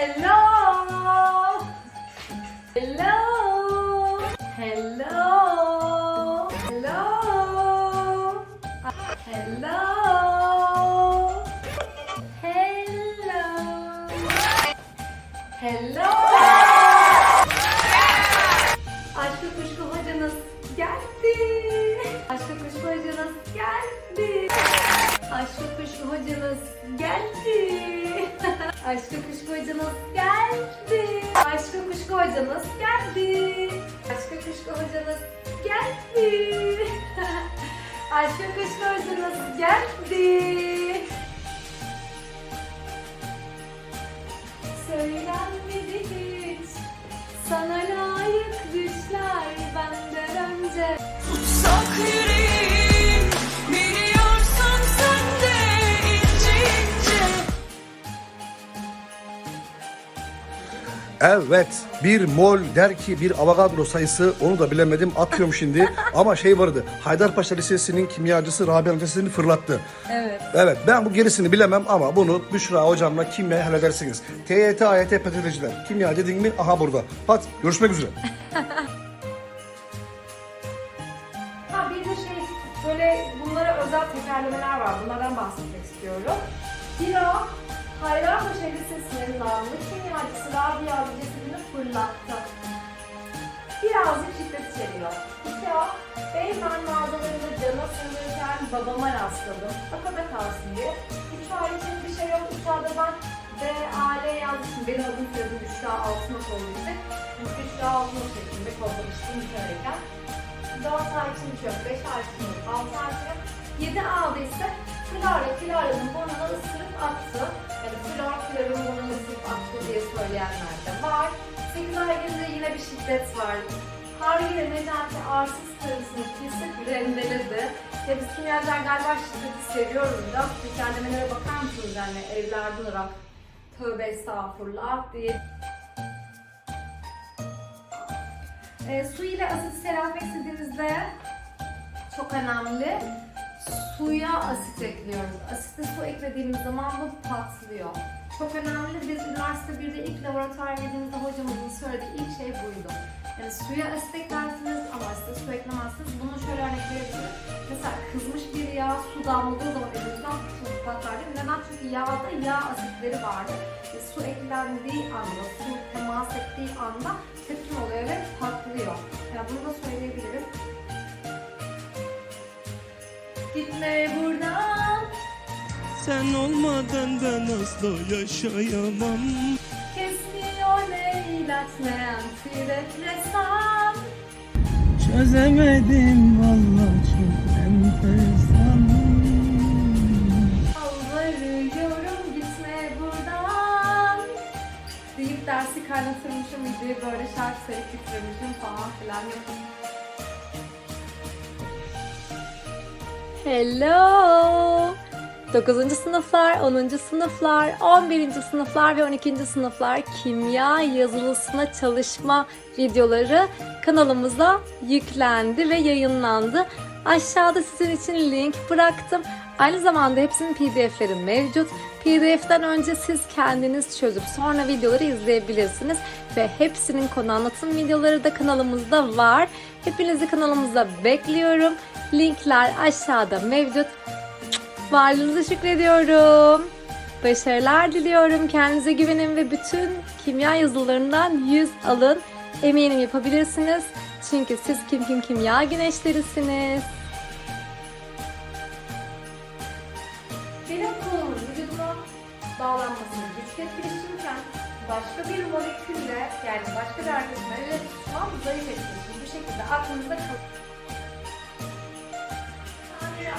Hello. Hello. Hello. Hello. Hello. Hello. Hello. Aşkı kuşku hocanız geldi. Aşkı kuşku hocanız geldi. Aşkı kuşku hocanız geldi. Aşkı kuşku hocanız geldi. Aşkı kuşku hocanız geldi. Aşkı kuşku hocanız geldi. Söylenmedi Evet. Bir mol der ki bir Avogadro sayısı onu da bilemedim atıyorum şimdi. Ama şey vardı. Haydarpaşa Lisesi'nin kimyacısı Rabia Lisesi'ni fırlattı. Evet Evet ben bu gerisini bilemem ama bunu Büşra hocamla kimya halledersiniz. TYT, AYT, PTT'ciler. Kimya dedin mi? Aha burada. Hadi görüşmek üzere. Ha bir de şey böyle bunlara özel tekerlemeler var. Bunlardan bahsetmek istiyorum. Bir o Haydarpaşa Lisesi'nin namlı kimyacısı Rabia cesedini fırlattı. Birazcık şiddet. İki o Beymen mağazalarında cama sığınırken babama rastladım. Akada kalsın diye. Üç A için bir şey yok. Üç ben B, A, L yazmışım. Benim adım soyadım Büşra Altınok için. Büşra Altınok şeklinde kodlamıştım lisedeyken. 4 ay için yok, 5 ay için yok, 6 ay için yok. 7 aldı ise Clara, Clara'nın burnuna ısırıp attı. Yani Flor, Clara'nın burnuna ısırıp attı diye söyleyenler de var. 8 ay gelince yine bir şiddet var. Harbiye Necati arsız karısını kesip rendeledi. Ya biz kimyacılar galiba şiddeti seviyoruz da. Tekerlemelere bakar mısınız yani evlerden ırak. Tövbe estağfurullah diye. E, su ile asit seramik istediğimizde çok önemli. Suya asit ekliyoruz. Asite su eklediğimiz zaman bu patlıyor. Çok önemli. Biz üniversite 1'de ilk laboratuvar girdiğimizde hocamızın söylediği ilk şey buydu. Yani suya asit eklersiniz ama asite su eklemezsiniz. Bunu şöyle örnek verebilirim. Mesela kızmış bir yağ su damladığı zaman elimizden tutup patlar değil mi? Neden? Çünkü yağda yağ asitleri vardır. E, su eklendiği anda, su temas ettiği anda tepkim oluyor ve patlıyor. Ya bunu da söyleyebilirim. Gitme buradan, Sen olmadan ben asla yaşayamam kesmiyor ne ilaç ne antidepresan. Çözemedim valla çok enteresan Yalvarıyorum gitme buradan. Deyip dersi kaynatırmışım, videoyu böyle şarkı söyleyip bitirmişim falan filan. Hello! 9. sınıflar, 10. sınıflar, 11. sınıflar ve 12. sınıflar kimya yazılısına çalışma videoları kanalımıza yüklendi ve yayınlandı. Aşağıda sizin için link bıraktım. Aynı zamanda hepsinin pdf'leri mevcut. PDF'den önce siz kendiniz çözüp sonra videoları izleyebilirsiniz. Ve hepsinin konu anlatım videoları da kanalımızda var. Hepinizi kanalımıza bekliyorum. Linkler aşağıda mevcut. Varlığınıza şükrediyorum. Başarılar diliyorum. Kendinize güvenin ve bütün kimya yazılarından 100 alın. Eminim yapabilirsiniz. Çünkü siz kim kim kimya güneşlerisiniz. Benim kolumun vücuduma bağlanmasını güç etkileşirken başka bir molekülle yani başka bir arkadaşına ile tutmam zayıf etkileşim. Bu şekilde aklınızda kalın.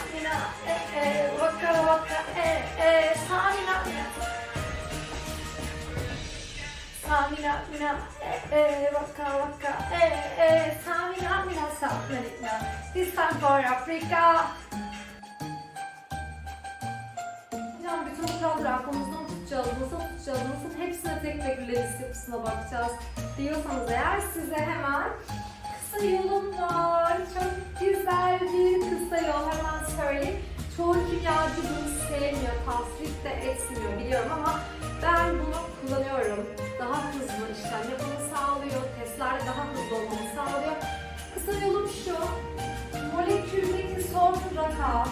Samina, mina, e, e, vaka, vaka, e, e, samina, mina. Samina, mina, e, e, vaka, vaka, e, e. This time for Africa. Hocam bütün kuralları aklımızda mı tutacağız, nasıl tutacağız, nasıl hepsine tek tek list yapısına bakacağız diyorsanız eğer size hemen kısa yolum var. Çok güzel bir kısa yol hemen söyleyeyim. Çoğu kimyacı bunu sevmiyor, tasvip de etmiyor biliyorum ama ben bunu kullanıyorum. Daha hızlı işlem yapımı sağlıyor, testlerde daha hızlı olmamı sağlıyor. Kısa yolum şu, moleküldeki son rakam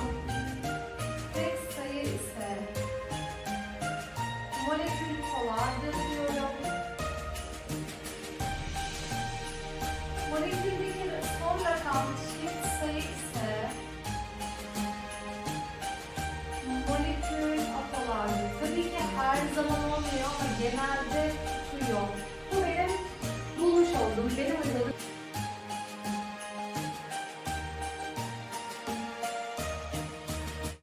Thank you.